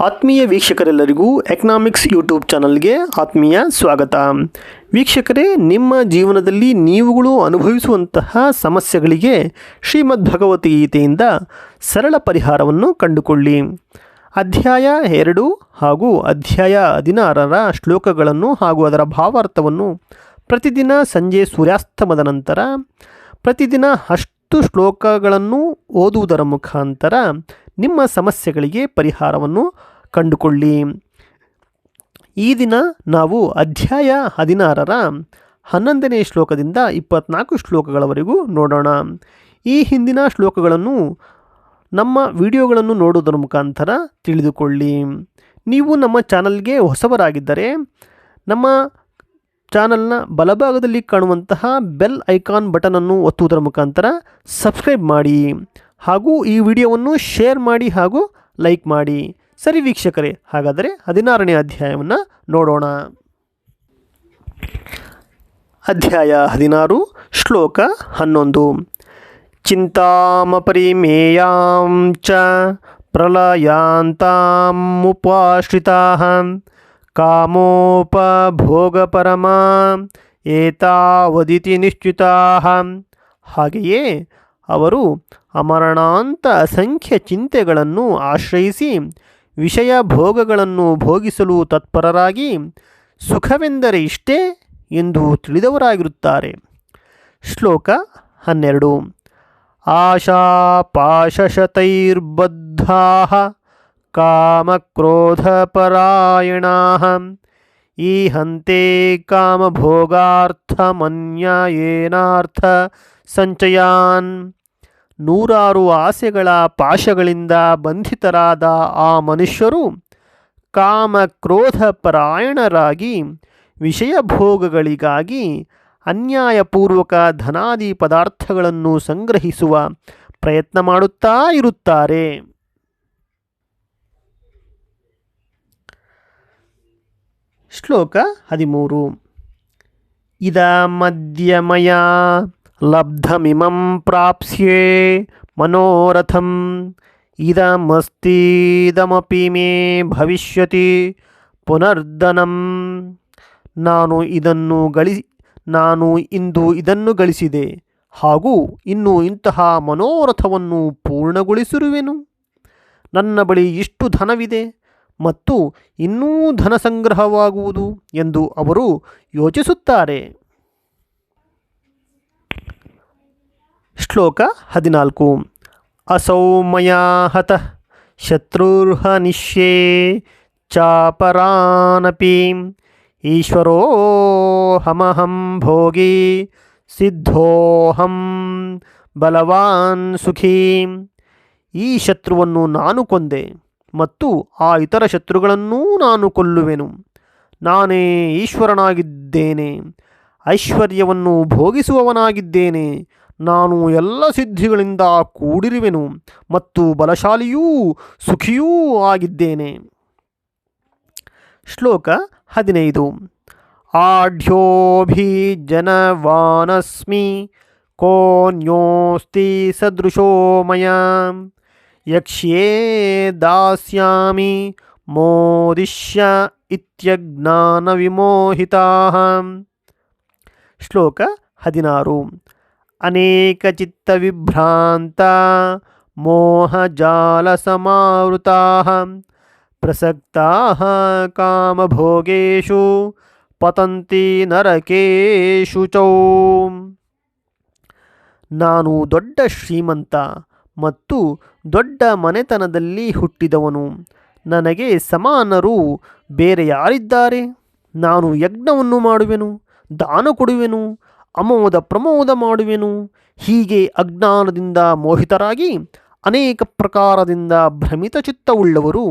ಆತ್ಮೀಯ ವೀಕ್ಷಕರೆಲ್ಲರಿಗೂ economics YouTube ಚಾನಲ್ಗೆ ಆತ್ಮೀಯ ಸ್ವಾಗತ. ವೀಕ್ಷಕರೇ, ನಿಮ್ಮ ಜೀವನದಲ್ಲಿ ನೀವುಗಳು ಅನುಭವಿಸುವಂತಹ ಸಮಸ್ಯೆಗಳಿಗೆ ಶ್ರೀಮದ್ ಭಗವದ್ಗೀತೆಯಿಂದ ಸರಳ ಪರಿಹಾರವನ್ನು ಕಂಡುಕೊಳ್ಳಿ. ಅಧ್ಯಾಯ ಎರಡು ಹಾಗೂ ಅಧ್ಯಾಯ ಹದಿನಾರರ ಶ್ಲೋಕಗಳನ್ನು ಹಾಗೂ ಅದರ ಭಾವಾರ್ಥವನ್ನು ಪ್ರತಿದಿನ ಸಂಜೆ ಸೂರ್ಯಾಸ್ತಮದ ನಂತರ ಪ್ರತಿದಿನ ಅಷ್ಟು ಶ್ಲೋಕಗಳನ್ನು ಓದುವುದರ ಮುಖಾಂತರ ನಿಮ್ಮ ಸಮಸ್ಯೆಗಳಿಗೆ ಪರಿಹಾರವನ್ನು ಕಂಡುಕೊಳ್ಳಿ. ಈ ದಿನ ನಾವು ಅಧ್ಯಾಯ ಹದಿನಾರರ ಹನ್ನೊಂದನೇ ಶ್ಲೋಕದಿಂದ ಇಪ್ಪತ್ನಾಲ್ಕು ಶ್ಲೋಕಗಳವರೆಗೂ ನೋಡೋಣ. ಈ ಹಿಂದಿನ ಶ್ಲೋಕಗಳನ್ನು, ನಮ್ಮ ವಿಡಿಯೋಗಳನ್ನು ನೋಡುವುದರ ಮುಖಾಂತರ ತಿಳಿದುಕೊಳ್ಳಿ. ನೀವು ನಮ್ಮ ಚಾನಲ್ಗೆ ಹೊಸವರಾಗಿದ್ದರೆ, ನಮ್ಮ ಚಾನಲ್ನ ಬಲಭಾಗದಲ್ಲಿ ಕಾಣುವಂತಹ ಬೆಲ್ ಐಕಾನ್ ಬಟನನ್ನು ಒತ್ತುವುದರ ಮುಖಾಂತರ ಸಬ್ಸ್ಕ್ರೈಬ್ ಮಾಡಿ. ಹಾಗೂ ಈ ವಿಡಿಯೋವನ್ನು ಶೇರ್ ಮಾಡಿ ಹಾಗೂ ಲೈಕ್ ಮಾಡಿ. ಸರಿ ವೀಕ್ಷಕರೇ, ಹಾಗಾದರೆ ಹದಿನಾರನೇ ಅಧ್ಯಾಯವನ್ನು ನೋಡೋಣ. ಅಧ್ಯಾಯ ಹದಿನಾರು, ಶ್ಲೋಕ ಹನ್ನೊಂದು. ಚಿಂತಾಮಪರಿಮೇಯಾಂ ಚ ಪ್ರಲಯಾಂತಾಮುಪಾಶ್ರಿತಾ ಕಾಮೋಪಭೋಗಪರಮಾ ಏತಾವದಿತಿ ನಿಶ್ಚಿತಾ ಹಾಗೆಯೇ ಅವರು ಅಮರಣಾಂತ ಅಸಂಖ್ಯ ಚಿಂತೆಗಳನ್ನು ಆಶ್ರಯಿಸಿ ವಿಷಯ ಭೋಗಗಳನ್ನು ಭೋಗಿಸಲು ತತ್ಪರರಾಗಿ ಸುಖವೆಂದರೆ ಇಷ್ಟೇ ಎಂದು ತಿಳಿದವರಾಗಿರುತ್ತಾರೆ. ಶ್ಲೋಕ ಹನ್ನೆರಡು. ಆಶಾಪಾಶಶತೈರ್ಬದ್ಧಾ ಹಂತೆ ಈಹಂತೆ ಕಾಮಭೋಗಾರ್ಥಮನ್ಯಾಯೇನಾರ್ಥ ಸಂಚಯಾನ್ ನೂರಾರು ಆಸೆಗಳ ಪಾಶಗಳಿಂದ ಬಂಧಿತರಾದ ಆ ಮನುಷ್ಯರು ಕಾಮ ಕ್ರೋಧ ವಿಷಯ ಭೋಗಗಳಿಗಾಗಿ ಅನ್ಯಾಯಪೂರ್ವಕ ಧನಾದಿ ಪದಾರ್ಥಗಳನ್ನು ಸಂಗ್ರಹಿಸುವ ಪ್ರಯತ್ನ ಮಾಡುತ್ತಾ ಇರುತ್ತಾರೆ. ಶ್ಲೋಕ ಹದಿಮೂರು. ಇದ ಮಧ್ಯಮಯ ಲಬ್ಧಮಿಮಂ ಪ್ರಾಪ್ಸ್ಯೆ ಮನೋರಥಂ ಇದಮಸ್ತೀದಮಪಿ ಮೇ ಭವಿಷ್ಯತಿ ಪುನರ್ಧನಂ ನಾನು ಇದನ್ನು ಗಳಿಸಿ ನಾನು ಇಂದು ಇದನ್ನು ಗಳಿಸಿದೆ ಹಾಗೂ ಇನ್ನು ಇಂತಹ ಮನೋರಥವನ್ನು ಪೂರ್ಣಗೊಳಿಸಿರುವೆನು। ನನ್ನ ಬಳಿ ಇಷ್ಟು ಧನವಿದೆ ಮತ್ತು ಇನ್ನೂ ಧನ ಸಂಗ್ರಹವಾಗುವುದು ಎಂದು ಅವರು ಯೋಚಿಸುತ್ತಾರೆ। ಶ್ಲೋಕ ಹದಿನಾಲ್ಕು. ಅಸೌ ಮಯಾ ಹತಃ ಶತ್ರುರ್ಹನಿಷ್ಯೇ ಚಾಪರಾನಪಿ. ಈಶ್ವರೋಹಮಹಂ ಭೋಗಿ ಸಿದ್ಧೋಹಂ ಬಲವಾನ್ ಸುಖೀ. ಈ ಶತ್ರುವನ್ನು ನಾನು ಕೊಂದೆ ಮತ್ತು ಆ ಇತರ ಶತ್ರುಗಳನ್ನೂ ನಾನು ಕೊಲ್ಲುವೆನು. ನಾನೇ ಈಶ್ವರನಾಗಿದ್ದೇನೆ, ಐಶ್ವರ್ಯವನ್ನು ಭೋಗಿಸುವವನಾಗಿದ್ದೇನೆ ನಾನು ಎಲ್ಲ ಸಿದ್ಧಿಗಳಿಂದ ಕೂಡಿರುವೆನು ಮತ್ತು ಬಲಶಾಲಿಯೂ ಸುಖಿಯೂ ಆಗಿದ್ದೇನೆ. ಶ್ಲೋಕ ಹದಿನೈದು. ಆಢ್ಯೋಭಿಜನವಾನಸ್ಮಿ ಕೋನ್ಯೋಸ್ತಿ ಸದೃಶೋ ಮಯ. ಯಕ್ಷ್ಯೇ ದಾಸ್ಯಾಮಿ ಮೋದಿಷ್ಯ ಇತ್ಯಜ್ಞಾನವಿಮೋಹಿತಾ. ಶ್ಲೋಕ ಹದಿನಾರು. ಅನೇಕಚಿತ್ತವಿಭ್ರಾಂತ ಮೋಹಜಾಲಸಮಾವೃತಾ ಪ್ರಸಕ್ತಾ ಕಾಮಭೋಗೇಶು ಪತಂತಿ ನರಕೇಶು ಚೌ ನಾನು ದೊಡ್ಡ ಶ್ರೀಮಂತ ಮತ್ತು ದೊಡ್ಡ ಮನೆತನದಲ್ಲಿ ಹುಟ್ಟಿದವನು. ನನಗೆ ಸಮಾನರು ಬೇರೆ ಯಾರಿದ್ದಾರೆ? ನಾನು ಯಜ್ಞವನ್ನು ಮಾಡುವೆನು, ದಾನ ಕೊಡುವೆನು ಅಮೋದ ಪ್ರಮೋದ ಮಾಡುವೆನು. ಹೀಗೆ ಅಜ್ಞಾನದಿಂದ ಮೋಹಿತರಾಗಿ ಅನೇಕ ಪ್ರಕಾರದಿಂದ ಭ್ರಮಿತ ಚಿತ್ತವುಳ್ಳವರು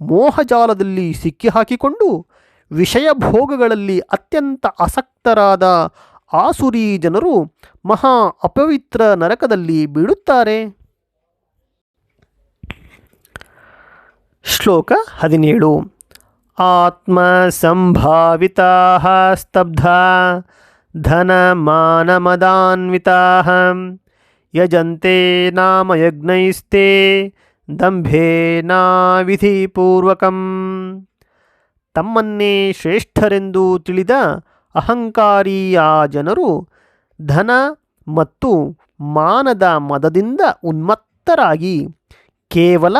ಮೋಹಜಾಲದಲ್ಲಿ ಸಿಕ್ಕಿ ಹಾಕಿಕೊಂಡು ವಿಷಯ ಭೋಗಗಳಲ್ಲಿ ಅತ್ಯಂತ ಆಸಕ್ತರಾದ ಆಸುರಿ ಜನರು ಮಹಾ ಅಪವಿತ್ರ ನರಕದಲ್ಲಿ ಬೀಳುತ್ತಾರೆ. ಶ್ಲೋಕ ಹದಿನೇಳು. ಆತ್ಮ ಸಂಭಾವಿತ ಸ್ತಬ್ಧ ಧನಮಾನಮದಾನ್ವಿತಾ ಯಜಂತೆ ನಾಮ ಯಜ್ಞೈಸ್ತೆ ದಂಭೇನಾವಿಧಿಪೂರ್ವಕಂ ತಮ್ಮನ್ನೇ ಶ್ರೇಷ್ಠರೆಂದು ತಿಳಿದ ಅಹಂಕಾರಿಯ ಜನರು ಧನ ಮತ್ತು ಮಾನದ ಮದದಿಂದ ಉನ್ಮತ್ತರಾಗಿ ಕೇವಲ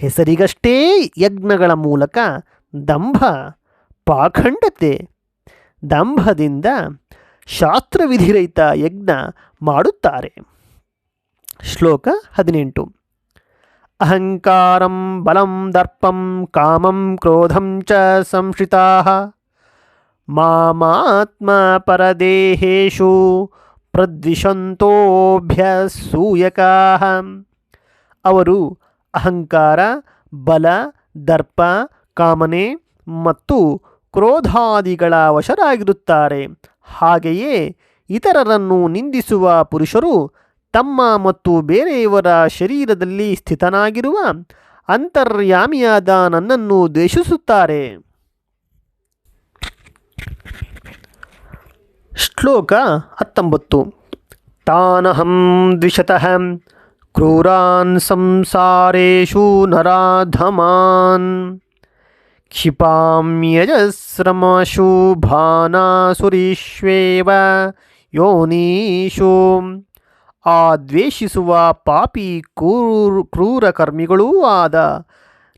ಹೆಸರಿಗಷ್ಟೇ ಯಜ್ಞಗಳ ಮೂಲಕ ದಂಭ ಪಾಖಂಡತೆ, ದಂಭದಿಂದ ಶಾಸ್ತ್ರವಿಧಿರಹಿತ ಯಜ್ಞ ಮಾಡುತ್ತಾರೆ. ಶ್ಲೋಕ ಹದಿನೆಂಟು. ಅಹಂಕಾರಂ ಬಲಂ ದರ್ಪಂ ಕಾಮಂ ಕ್ರೋಧಂ ಚ ಸಂಶ್ರಿತಾ. ಮಾಮಾತ್ಮ ಪರದೇಹೇಶು ಪ್ರದ್ವಿಷಂತೋಭ್ಯಸೂಯಕಾ. ಅವರು ಅಹಂಕಾರ, ಬಲ, ದರ್ಪ, ಕಾಮನೆ ಮತ್ತು ಕ್ರೋಧಾದಿಗಳ ವಶರಾಗಿರುತ್ತಾರೆ. ಹಾಗೆಯೇ ಇತರರನ್ನು ನಿಂದಿಸುವ ಪುರುಷರು ತಮ್ಮ ಮತ್ತು ಬೇರೆಯವರ ಶರೀರದಲ್ಲಿ ಸ್ಥಿತನಾಗಿರುವ ಅಂತರ್ಯಾಮಿಯಾದ ನನ್ನನ್ನು ದ್ವೇಷಿಸುತ್ತಾರೆ. ಶ್ಲೋಕ ಹತ್ತೊಂಬತ್ತು. ತಾನಹಂ ದ್ವಿಷತಃ ಕ್ರೂರಾನ್ ಸಂಸಾರೇಶು ನರಾಧಮಾನ್. ಕ್ಷಿಪಾಮ್ಯಜಸ್ರಮಶುಭಾನಾಸುರೀಶ್ವೇವ ಯೋನೀಶು. ಆ ದ್ವೇಷಿಸುವ ಪಾಪಿ ಕ್ರೂರ್, ಕ್ರೂರಕರ್ಮಿಗಳೂ ಆದ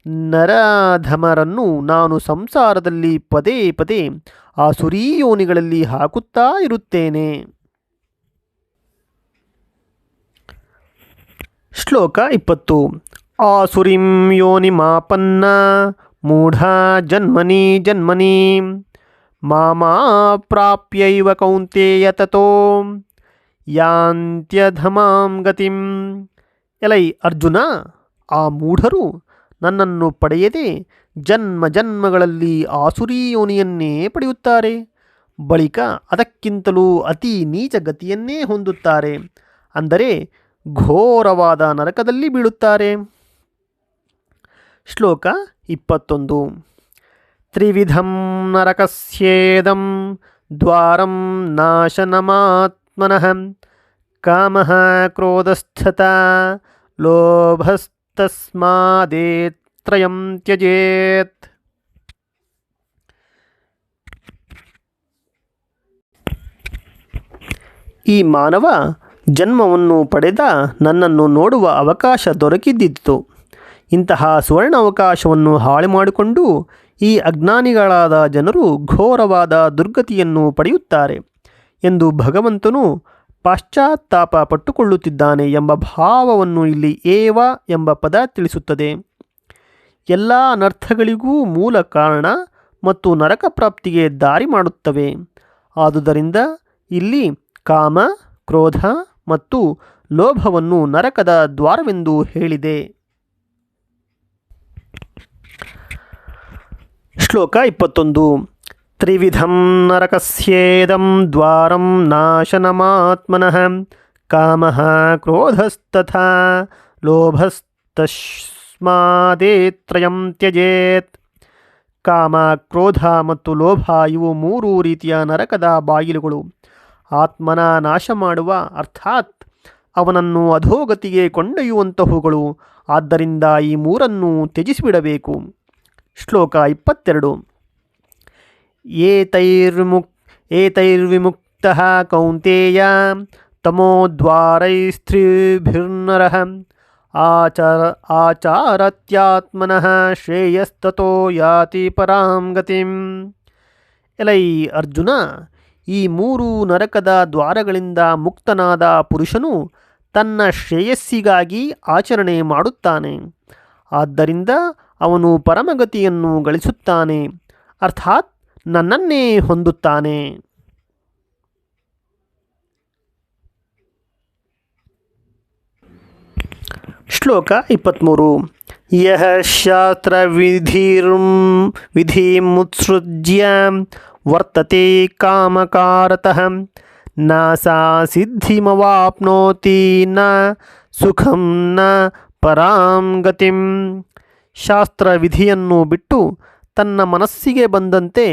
ನರಧಮರನ್ನು ನಾನು ಸಂಸಾರದಲ್ಲಿ ಪದೇ ಪದೇ ಆ ಸುರೀಯೋನಿಗಳಲ್ಲಿ ಹಾಕುತ್ತಾ ಇರುತ್ತೇನೆ. ಶ್ಲೋಕ ಇಪ್ಪತ್ತು. ಆಸುರಿಂ ಯೋನಿಮಾಪನ್ನ ಮೂಢ ಜನ್ಮನಿ ಜನ್ಮನಿ. ಮಾಮಾ ಪ್ರಾಪ್ಯೈವ ಕೌಂತೇಯ ತೋ ಯಾಂತ್ಯಧಮಾಂ ಗತಿಂ. ಎಲೈ ಅರ್ಜುನ, ಆ ಮೂಢರು ನನ್ನನ್ನು ಪಡೆಯದೆ ಜನ್ಮ ಜನ್ಮಗಳಲ್ಲಿ ಆಸುರಿ ಯೋನಿಯನ್ನೇ ಪಡೆಯುತ್ತಾರೆ. ಬಳಿಕ ಅದಕ್ಕಿಂತಲೂ ಅತಿ ನೀಚ ಗತಿಯನ್ನೇ ಹೊಂದುತ್ತಾರೆ. ಅಂದರೆ ಘೋರವಾದ ನರಕದಲ್ಲಿ ಬೀಳುತ್ತಾರೆ. ಶ್ಲೋಕ ಇಪ್ಪತ್ತೊಂದು ತ್ರಿವಿಧಂ ನರಕಸ್ಯೇದಂ ದ್ವಾರಂ ನಾಶನಮಾತ್ಮನಃ ಕಾಮಃ ಕ್ರೋಧಸ್ಥತ ಲೋಭಸ್ತಸ್ಮಾದೇತ್ರಯಂ ತ್ಯಜೇತ್ ಈ ಮಾನವ ಜನ್ಮವನ್ನು ಪಡೆದ ನನ್ನನ್ನು ನೋಡುವ ಅವಕಾಶ ದೊರಕಿದ್ದಿತ್ತು ಇಂತಹ ಸುವರ್ಣ ಅವಕಾಶವನ್ನು ಹಾಳು ಮಾಡಿಕೊಂಡು ಈ ಅಜ್ಞಾನಿಗಳಾದ ಜನರು ಘೋರವಾದ ದುರ್ಗತಿಯನ್ನು ಪಡೆಯುತ್ತಾರೆ ಎಂದು ಭಗವಂತನು ಪಾಶ್ಚಾತ್ತಾಪ ಪಟ್ಟುಕೊಳ್ಳುತ್ತಿದ್ದಾನೆ ಎಂಬ ಭಾವವನ್ನು ಇಲ್ಲಿ ಏವ ಎಂಬ ಪದ ತಿಳಿಸುತ್ತದೆ. ಎಲ್ಲ ಅನರ್ಥಗಳಿಗೂ ಮೂಲ ಕಾರಣ ಮತ್ತು ನರಕ ಪ್ರಾಪ್ತಿಗೆ ದಾರಿ ಮಾಡುತ್ತವೆ. ಆದುದರಿಂದ ಇಲ್ಲಿ ಕಾಮ, ಕ್ರೋಧ ಮತ್ತು ಲೋಭವನ್ನು ನರಕದ ದ್ವಾರವೆಂದು ಹೇಳಿದೆ. ಶ್ಲೋಕ ಇಪ್ಪತ್ತೊಂದು. ತ್ರಿವಿಧಂ ನರಕಸ್ಯೇದಂ ದ್ವಾರಂ ನಾಶನಮಾತ್ಮನಃ ಕಾಮಃ ಕ್ರೋಧಸ್ತಥಾ ಲೋಭಸ್ತಸ್ಮಾದೇತ್ರಯಂ ತ್ಯಜೇತ್. ಕಾಮ, ಕ್ರೋಧ ಮತ್ತು ಲೋಭ ಇವು ಮೂರು ರೀತಿಯ ನರಕದ ಬಾಗಿಲುಗಳು. ಆತ್ಮನ ನಾಶ ಮಾಡುವ ಅರ್ಥಾತ್ ಅವನನ್ನು ಅಧೋಗತಿಗೆ ಕೊಂಡೊಯ್ಯುವಂತಹವುಗಳು ಆದ್ದರಿಂದ ಈ ಮೂರನ್ನು ತ್ಯಜಿಸಿಬಿಡಬೇಕು. ಶ್ಲೋಕ ಇಪ್ಪತ್ತೆರಡು. ಏತೈರ್ಮುಕ್, ಏತೈರ್ವಿಮುಕ್ತ ಕೌಂತೇಯ ತಮೋದ್ವಾರೈಸ್ತ್ರಿಭಿರ್ನರಃ ಆಚಾರ, ಆಚಾರತ್ಯಾತ್ಮನಃ ಶ್ರೇಯಸ್ತತೋ ಯಾತಿ ಪರಾಂ ಗತಿಂ. ಎಲೈ ಅರ್ಜುನ, ಈ ಮೂರು ನರಕದ ದ್ವಾರಗಳಿಂದ ಮುಕ್ತನಾದ ಪುರುಷನು ತನ್ನ ಶ್ರೇಯಸ್ಸಿಗಾಗಿ ಆಚರಣೆ ಮಾಡುತ್ತಾನೆ. ಆದ್ದರಿಂದ ಅವನು ಪರಮಗತಿಯನ್ನು ಗಳಿಸುತ್ತಾನೆ, ಅರ್ಥಾತ್ ನನ್ನನ್ನೇ ಹೊಂದುತ್ತಾನೆ. ಶ್ಲೋಕ ಇಪ್ಪತ್ತ್ಮೂರು ಯಹ ಶಾಸ್ತ್ರ ವಿಧಿರ್ಂ ಮುತ್ಸೃಜ್ಯ ವರ್ತತೆ ಕಾಮಕಾರತಃ ನ ಸಾ ಸಿದ್ಧಿಮವಾಪ್ನೋತಿ ನ ಸುಖಂ ನ ಪರಾಂ ಗತಿಂ. ಶಾಸ್ತ್ರ ವಿಧಿಯನ್ನು ಬಿಟ್ಟು ತನ್ನ ಮನಸ್ಸಿಗೆ ಬಂದಂತೆ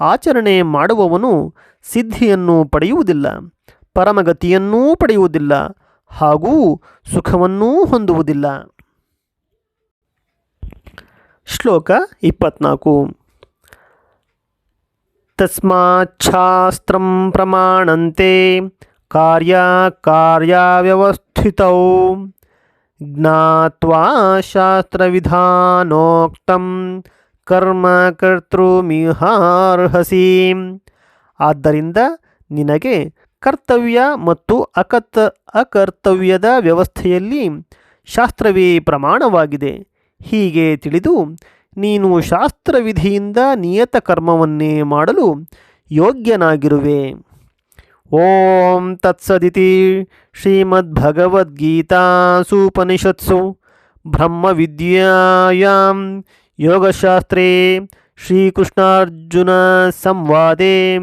ಆಚರಣೆ ಮಾಡುವವನು ಸಿದ್ಧಿಯನ್ನು ಪಡೆಯುವುದಿಲ್ಲ, ಪರಮಗತಿಯನ್ನೂ ಪಡೆಯುವುದಿಲ್ಲ ಹಾಗೂ ಸುಖವನ್ನೂ ಹೊಂದುವುದಿಲ್ಲ. ಶ್ಲೋಕ ಇಪ್ಪತ್ನಾಲ್ಕು. ತಸ್ಮಾಚ್ಛಾಸ್ತ್ರಂ ಪ್ರಮಾಣಂತೆ ಕಾರ್ಯ ಕಾರ್ಯವ್ಯವಸ್ಥಿತೌ ಜ್ಞಾತ್ವಾ शास्त्रविधानोक्तं ಕರ್ಮ ಕರ್ತೃಮಿಹಾರ್ಹಸಿ ಆದ್ದರಿಂದ ನಿನಗೆ ಕರ್ತವ್ಯ ಮತ್ತು ಅಕತ್ ಅಕರ್ತವ್ಯದ ವ್ಯವಸ್ಥೆಯಲ್ಲಿ ಶಾಸ್ತ್ರವೇ ಪ್ರಮಾಣವಾಗಿದೆ. ಹೀಗೆ ತಿಳಿದು ನೀನು ಶಾಸ್ತ್ರವಿಧಿಯಿಂದ ನಿಯತ ಕರ್ಮವನ್ನೇ ಮಾಡಲು ಯೋಗ್ಯನಾಗಿರುವೆ. ಓಂ ತತ್ಸದಿತಿ ಶ್ರೀಮದ್ಭಗವದ್ಗೀತಾಸೂಪನಿಷತ್ಸು ಬ್ರಹ್ಮವಿದ್ಯಾಯಾಂ ಯೋಗಶಾಸ್ತ್ರೇ ಶ್ರೀಕೃಷ್ಣಾರ್ಜುನ ಸಂವಾದೆ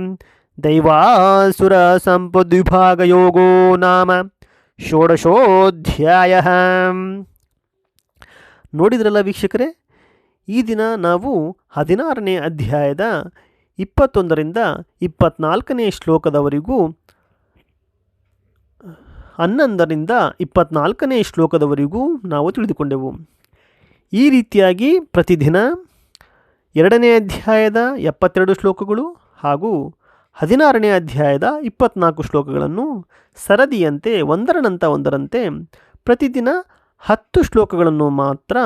ದೈವಾಸುರ ಸಂಪದ್ವಿಭಾಗಯೋಗೋ ನಾಮ ಷೋಡಶೋಧ್ಯಾಯ ನೋಡಿದ್ರಲ್ಲ ವೀಕ್ಷಕರೇ, ಈ ದಿನ ನಾವು ಹದಿನಾರನೇ ಅಧ್ಯಾಯದ ಇಪ್ಪತ್ತೊಂದರಿಂದ ಇಪ್ಪತ್ನಾಲ್ಕನೇ ಶ್ಲೋಕದವರೆಗೂ, ಹನ್ನೊಂದರಿಂದ ಇಪ್ಪತ್ನಾಲ್ಕನೇ ಶ್ಲೋಕದವರೆಗೂ ನಾವು ತಿಳಿದುಕೊಂಡೆವು. ಈ ರೀತಿಯಾಗಿ ಪ್ರತಿದಿನ ಎರಡನೇ ಅಧ್ಯಾಯದ ಎಪ್ಪತ್ತೆರಡು ಶ್ಲೋಕಗಳು ಹಾಗೂ ಹದಿನಾರನೇ ಅಧ್ಯಾಯದ ಇಪ್ಪತ್ನಾಲ್ಕು ಶ್ಲೋಕಗಳನ್ನು ಸರದಿಯಂತೆ, ಒಂದರ ನಂತರ ಒಂದರಂತೆ ಪ್ರತಿದಿನ ಹತ್ತು ಶ್ಲೋಕಗಳನ್ನು ಮಾತ್ರ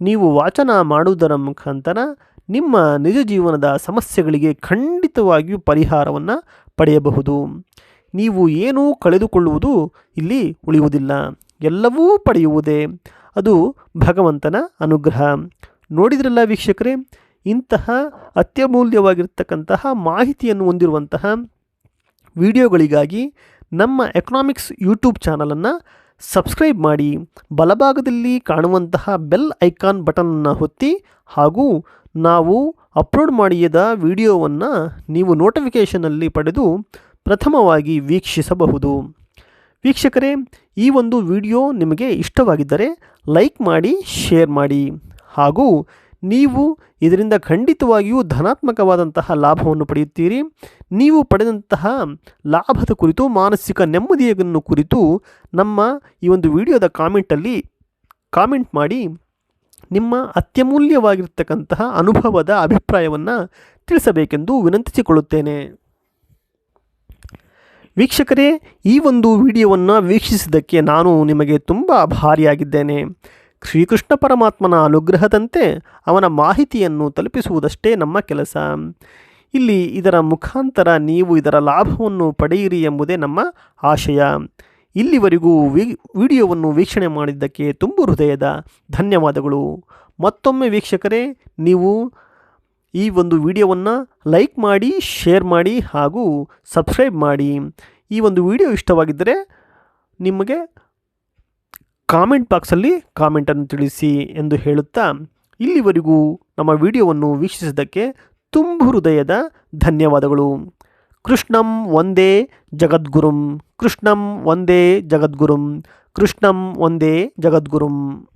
ನೀವು ವಾಚನ ಮಾಡುವುದರ ಮುಖಾಂತರ ನಿಮ್ಮ ನಿಜ ಜೀವನದ ಸಮಸ್ಯೆಗಳಿಗೆ ಖಂಡಿತವಾಗಿಯೂ ಪರಿಹಾರವನ್ನು ಪಡೆಯಬಹುದು. ನೀವು ಏನೂ ಕಳೆದುಕೊಳ್ಳುವುದು ಇಲ್ಲಿ ಉಳಿಯುವುದಿಲ್ಲ. ಎಲ್ಲವೂ ಪಡೆಯುವುದೇ. ಅದು ಭಗವಂತನ ಅನುಗ್ರಹ. ನೋಡಿದ್ರಲ್ಲ ವೀಕ್ಷಕರೇ, ಇಂತಹ ಅತ್ಯಮೂಲ್ಯವಾಗಿರ್ತಕ್ಕಂತಹ ಮಾಹಿತಿಯನ್ನು ಹೊಂದಿರುವಂತಹ ವಿಡಿಯೋಗಳಿಗಾಗಿ ನಮ್ಮ ಎಕನಾಮಿಕ್ಸ್ ಯೂಟ್ಯೂಬ್ ಚಾನಲನ್ನು ಸಬ್ಸ್ಕ್ರೈಬ್ ಮಾಡಿ ಬಲಭಾಗದಲ್ಲಿ ಕಾಣುವಂತಹ ಬೆಲ್ ಐಕಾನ್ ಬಟನನ್ನು ಹೊತ್ತಿ ಹಾಗೂ ನಾವು ಅಪ್ಲೋಡ್ ಮಾಡಿದ ವಿಡಿಯೋವನ್ನು ನೀವು ನೋಟಿಫಿಕೇಷನಲ್ಲಿ ಪಡೆದು ಪ್ರಥಮವಾಗಿ ವೀಕ್ಷಿಸಬಹುದು. ವೀಕ್ಷಕರೇ, ಈ ಒಂದು ವಿಡಿಯೋ ನಿಮಗೆ ಇಷ್ಟವಾಗಿದ್ದರೆ ಲೈಕ್ ಮಾಡಿ, ಶೇರ್ ಮಾಡಿ ಹಾಗೂ ನೀವು ಇದರಿಂದ ಖಂಡಿತವಾಗಿಯೂ ಧನಾತ್ಮಕವಾದಂತಹ ಲಾಭವನ್ನು ಪಡೆಯುತ್ತೀರಿ. ನೀವು ಪಡೆದಂತಹ ಲಾಭದ ಕುರಿತು, ಮಾನಸಿಕ ನೆಮ್ಮದಿಯನ್ನು ಕುರಿತು ನಮ್ಮ ಈ ಒಂದು ವಿಡಿಯೋದ ಕಾಮೆಂಟಲ್ಲಿ ಕಾಮೆಂಟ್ ಮಾಡಿ ನಿಮ್ಮ ಅತ್ಯಮೂಲ್ಯವಾಗಿರ್ತಕ್ಕಂತಹ ಅನುಭವದ ಅಭಿಪ್ರಾಯವನ್ನು ತಿಳಿಸಬೇಕೆಂದು ವಿನಂತಿಸಿಕೊಳ್ಳುತ್ತೇನೆ. ವೀಕ್ಷಕರೇ, ಈ ಒಂದು ವಿಡಿಯೋವನ್ನು ವೀಕ್ಷಿಸಿದ್ದಕ್ಕೆ ನಾನು ನಿಮಗೆ ತುಂಬ ಆಭಾರಿಯಾಗಿದ್ದೇನೆ ಶ್ರೀಕೃಷ್ಣ ಪರಮಾತ್ಮನ ಅನುಗ್ರಹದಂತೆ ಅವನ ಮಾಹಿತಿಯನ್ನು ತಲುಪಿಸುವುದಷ್ಟೇ ನಮ್ಮ ಕೆಲಸ. ಇಲ್ಲಿ ಇದರ ಮುಖಾಂತರ ನೀವು ಇದರ ಲಾಭವನ್ನು ಪಡೆಯಿರಿ ಎಂಬುದೇ ನಮ್ಮ ಆಶಯ. ಇಲ್ಲಿವರೆಗೂ ವಿ, ವಿಡಿಯೋವನ್ನು ವೀಕ್ಷಣೆ ಮಾಡಿದ್ದಕ್ಕೆ ತುಂಬು ಹೃದಯದ ಧನ್ಯವಾದಗಳು. ಮತ್ತೊಮ್ಮೆ ವೀಕ್ಷಕರೇ, ನೀವು ಈ ಒಂದು ವಿಡಿಯೋವನ್ನು ಲೈಕ್ ಮಾಡಿ, ಶೇರ್ ಮಾಡಿ ಹಾಗೂ ಸಬ್ಸ್ಕ್ರೈಬ್ ಮಾಡಿ. ಈ ಒಂದು ವಿಡಿಯೋ ಇಷ್ಟವಾಗಿದ್ದರೆ ನಿಮಗೆ ಕಾಮೆಂಟ್ ಬಾಕ್ಸಲ್ಲಿ ಕಾಮೆಂಟನ್ನು ತಿಳಿಸಿ ಎಂದು ಹೇಳುತ್ತಾ ಇಲ್ಲಿವರೆಗೂ ನಮ್ಮ ವಿಡಿಯೋವನ್ನು ವೀಕ್ಷಿಸಿದ್ದಕ್ಕೆ ತುಂಬು ಹೃದಯದ ಧನ್ಯವಾದಗಳು. ಕೃಷ್ಣಂ ಒಂದೇ ಜಗದ್ಗುರುಂ. ಕೃಷ್ಣಂ ಒಂದೇ ಜಗದ್ಗುರುಂ. ಕೃಷ್ಣಂ ಒಂದೇ ಜಗದ್ಗುರುಂ.